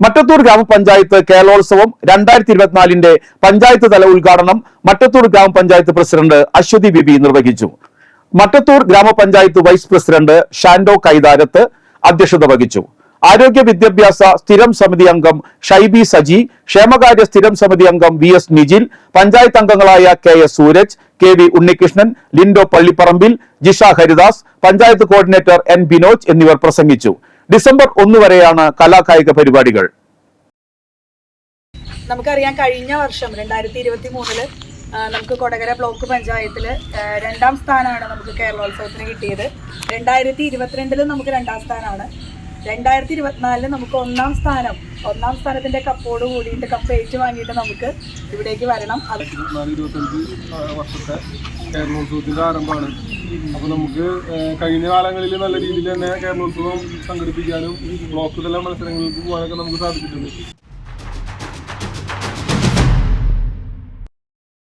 മട്ടത്തൂർ ഗ്രാമപഞ്ചായത്ത് കേരളോത്സവം രണ്ടായിരത്തി ഇരുപത്തിനാലിന്റെ പഞ്ചായത്ത് തല ഉദ്ഘാടനം മട്ടത്തൂർ ഗ്രാമപഞ്ചായത്ത് പ്രസിഡന്റ് അശ്വതി ബിബി നിർവഹിച്ചു. മട്ടത്തൂർ ഗ്രാമപഞ്ചായത്ത് വൈസ് പ്രസിഡന്റ് ഷാൻഡോ കൈതാരത്ത് അധ്യക്ഷത വഹിച്ചു. ആരോഗ്യ വിദ്യാഭ്യാസ സ്ഥിരം സമിതി അംഗം ഷൈബി സജി ക്ഷേമകാര്യ സ്ഥിരം സമിതി അംഗം വി എസ് നിജിൽ പഞ്ചായത്ത് അംഗങ്ങളായ K S Suraj K V Unnikrishnan Lindo Pallipparambil Jisha Haridas panchayat coordinator N Binoj എന്നിവർ പ്രസംഗിച്ചു. ഡിസംബർ ഒന്ന് വരെയാണ് കലാകായിക പരിപാടികൾ. നമുക്കറിയാം കഴിഞ്ഞ വർഷം രണ്ടായിരത്തി ഇരുപത്തി മൂന്നിൽ നമുക്ക് കൊടകര ബ്ലോക്ക് പഞ്ചായത്തിൽ രണ്ടാം സ്ഥാനമാണ് നമുക്ക് കേരളോത്സവത്തിന് കിട്ടിയത്. രണ്ടായിരത്തി ഇരുപത്തിരണ്ടിൽ നമുക്ക് രണ്ടാം സ്ഥാനമാണ്. രണ്ടായിരത്തി ഇരുപത്തിനാലിൽ നമുക്ക് ഒന്നാം സ്ഥാനം ഒന്നാം സ്ഥാനത്തിന്റെ കപ്പോട് കൂടിയിട്ട് കപ്പ് ഏറ്റു വാങ്ങിയിട്ട് നമുക്ക് ഇവിടേക്ക് വരണം. അത് വർഷത്തെ കേരളോത്സവത്തിന്റെ ആരംഭമാണ്. അപ്പോൾ നമുക്ക് കഴിഞ്ഞ കാലങ്ങളിൽ നല്ല രീതിയിൽ തന്നെ കേരളോത്സവം സംഘടിപ്പിക്കാനും ബ്ലോക്ക് തല മത്സരങ്ങൾക്ക് പോകാനൊക്കെ നമുക്ക് സാധിച്ചിട്ടുണ്ട്.